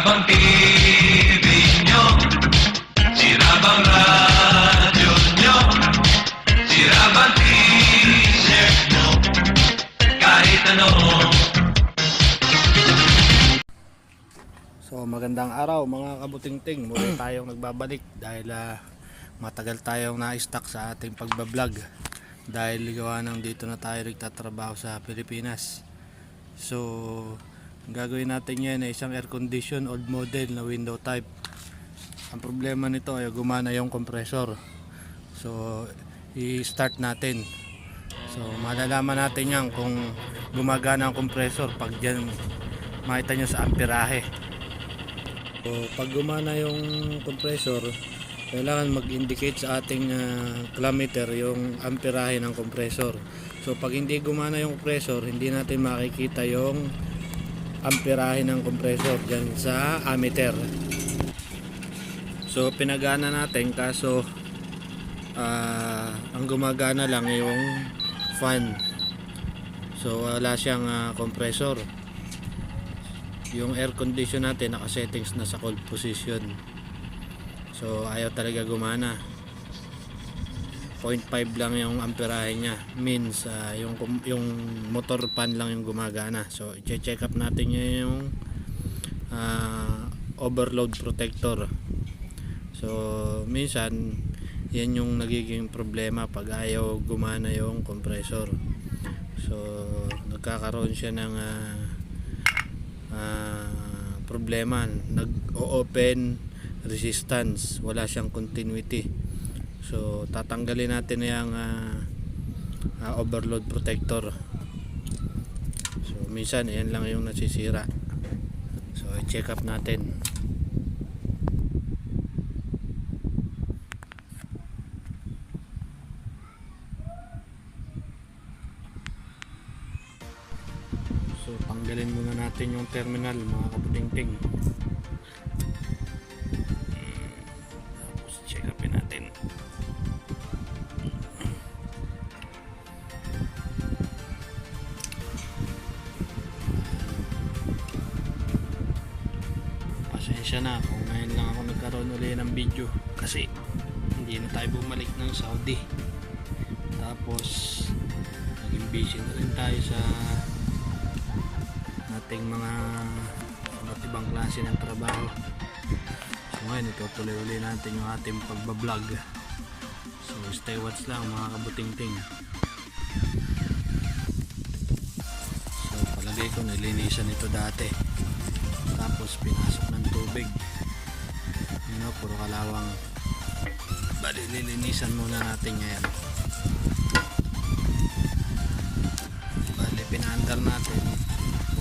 bang TV nyo? Sira bang radyo nyo? Sira bang t-shirt nyo? Kahit ano So magandang araw mga kabutingting Muli tayong nagbabalik dahil ah, matagal tayong na-stuck sa ating pagbablog Dahil gawa ng dito na tayo nagtatrabaho sa Pilipinas So gagawin natin yan ay isang air condition old model na window type. Ang problema nito ay gumana yung compressor. So i-start natin. So malalaman natin yan kung gumagana ang compressor pag dyan makita nyo sa amperahe. So, pag gumana yung compressor, kailangan mag-indicate sa ating ah, kilometer yung amperahe ng compressor. So, pag hindi gumana yung compressor, hindi natin makikita yung amperahe ng compressor dyan sa ammeter. So, pinagana natin kaso ah, ang gumagana lang yung fan. So, wala siyang ah, compressor yung air condition natin naka-settings na sa cold position so ayaw talaga gumana 0.5 lang yung amperahe niya. Means ah, yung yung motor fan lang yung gumagana. So i-check up natin yun yung ah, overload protector. So minsan yan yung nagiging problema pag ayaw gumana yung compressor. So nagkakaroon siya ng ah, ah, problema. Nag-open resistance. Wala siyang continuity so tatanggalin natin yung ah, ah, overload protector. So minsan yan lang yung nasisira. So i-check up natin. So tanggalin muna natin yung terminal mga kaputingting. Video kasi hindi na tayo bumalik ng Saudi. Tapos naging busy na rin tayo sa ating mga iba't ibang klase ng trabaho. So ngayon itutuloy uli natin yung ating pagbablog. So stay watch lang mga kabutingting. So palagay ko nilinisan ito dati. Tapos pinasok ng tubig know, puro kalawang bali lilinisan muna natin ngayon. Bali pinaandar natin.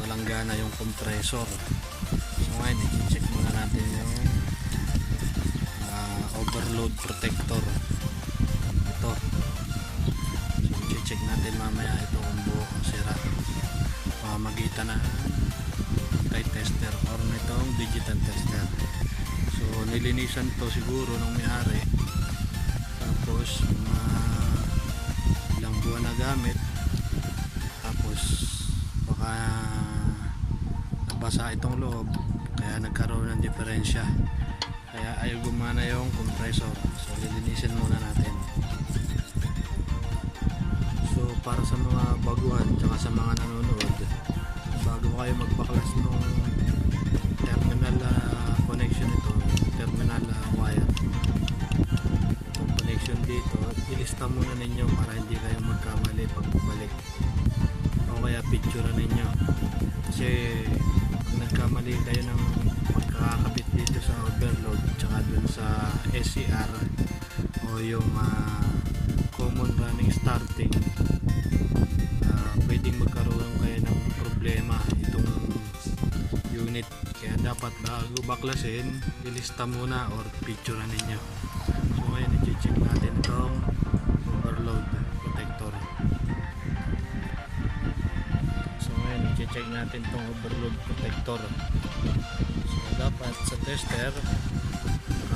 Walang gana yung compressor. So ngayon i-check muna natin yung ah, overload protector. Ito. So i-check natin mamaya ito kung buo o sira. Pamamagitan na. Type tester or nitong digital tester nilinisan to siguro ng may-ari. Tapos mga ilang buwan na gamit. Tapos baka nabasa itong loob kaya nagkaroon ng diferensya. Kaya ayaw gumana yung compressor. So lilinisin muna natin. So para sa mga baguhan tsaka sa mga nanonood bago kayo magbaklas ng SCR o yung ah, common running starting ah, pwedeng magkaroon kayo ng problema itong unit. Kaya dapat bago baklasin ilista muna or picture ninyo. So ngayon i-check natin itong overload protector. So ngayon, i-check natin tong overload protector. So dapat sa tester,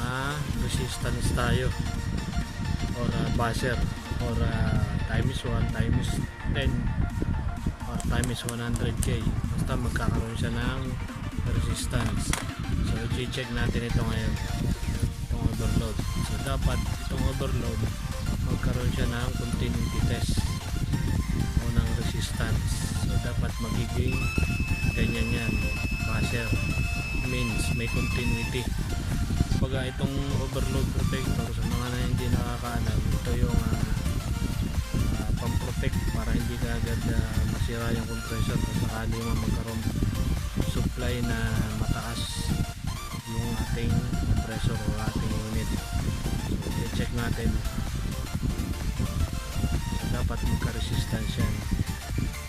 na resistance tayo or uh, buzzer or uh, times 1 times 10 or times 100k basta magkakaroon siya ng resistance So i-check natin ito ngayon. Itong overload. So dapat itong overload magkaroon siya ng continuity test o ng resistance. So dapat magiging ganyan yan. Buzzer means may continuity. Pag itong overload protector sa mga na hindi nakakaalam, ito yung ah, ah, pang-protect para hindi ka agad ah, masira yung compressor kung sakali man magkaroon supply na mataas yung ating compressor o ating unit. So i-check natin. Dapat magka-resistance yan.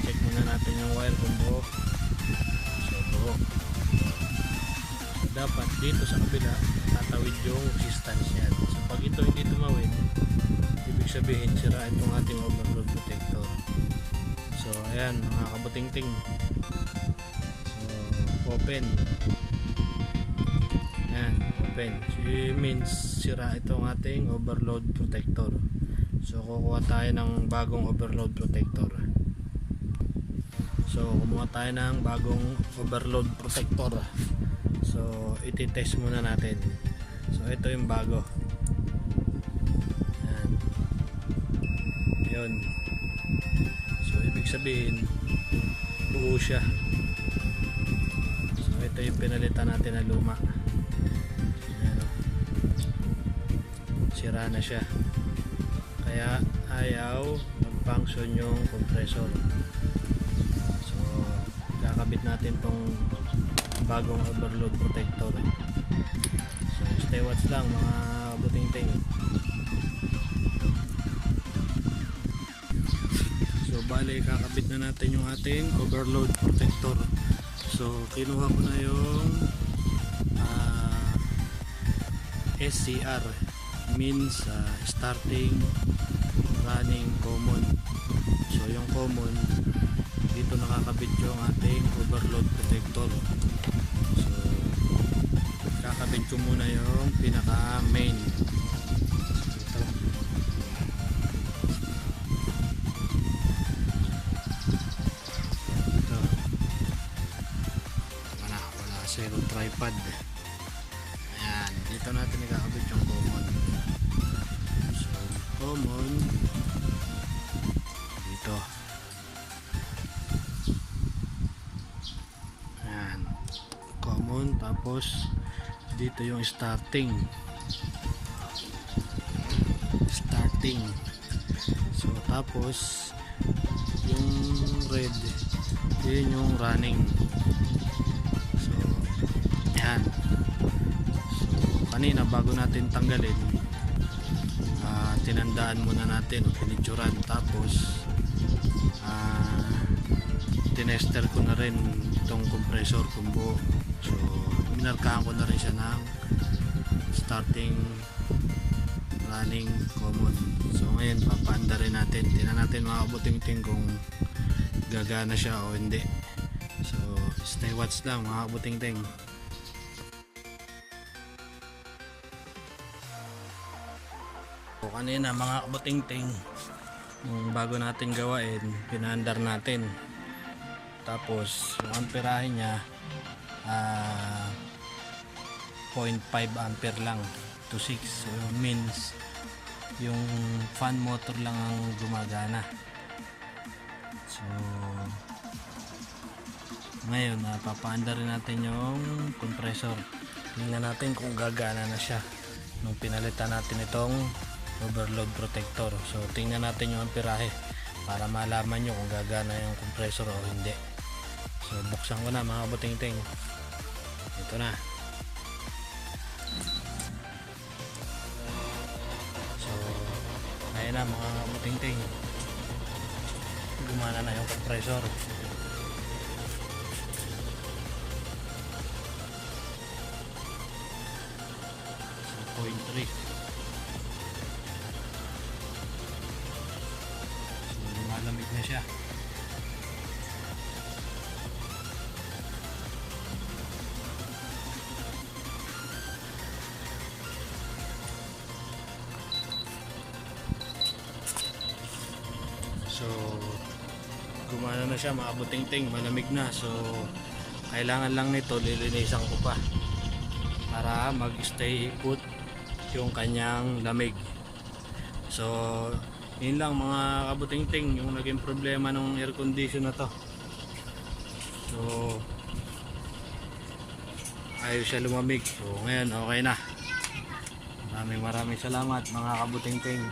Check muna natin yung wire kung buo. So buo. Dapat dito sa kabila tatawid yung resistance yan so pag ito hindi tumawid ibig sabihin sira itong ating overload protector. So ayan mga kabuting-ting. So open. Yan open. So means sira itong ating overload protector. So kukuha tayo ng bagong overload protector. So kumuha tayo ng bagong overload protector so iti-test muna natin. So ito yung bago. Yan yun. So ibig sabihin buo siya. So ito yung pinalitan natin na luma. Ayan, o. sira na siya. Kaya ayaw mag-function yung compressor. So kakabit natin tong bagong overload protector so stay watch lang mga buting ting So bali kakabit na natin yung ating overload protector. So kinuha ko na yung ah, SCR means ah, starting running common. So yung common dito nakakabit yung ating overload protector. Kakabit ko muna yung pinaka main. Ito. Ito. Wala, wala yung tripod. Ayan, dito natin ikakabit yung common. So, common dito. Ayan. Common, tapos dito yung starting. Starting. So, tapos yung red yun yung running so yan so kanina bago natin tanggalin ah, tinandaan muna natin o pinitsuran tapos ah, tinester ko na rin itong compressor kung so minarkahan ko na rin siya ng starting running common. So ngayon papaanda rin natin. Tingnan natin mga kabuting-ting kung gagana siya o hindi. So stay watch lang mga kabuting-ting. So kanina mga kabuting-ting yung bago natin gawain pinaandar natin. Tapos yung amperahe niya ah 0.5 ampere lang to 6 so means yung fan motor lang ang gumagana. So ngayon napapaanda rin natin yung compressor. Tingnan natin kung gagana na siya nung pinalitan natin itong overload protector. So tingnan natin yung amperahe para malaman nyo kung gagana yung compressor o hindi. So buksan ko na mga buting-ting ito na na mga buting-ting. Gumana na yung compressor. So, 0.3. gumana na siya, mga buting-ting, malamig na. So, kailangan lang nito, lilinisan ko pa. para mag-stay put yung kanyang lamig. So, yun lang mga kabuting-ting yung naging problema ng air condition na to. So, ayaw siya lumamig. So, ngayon okay na. Maraming maraming salamat mga kabuting-ting.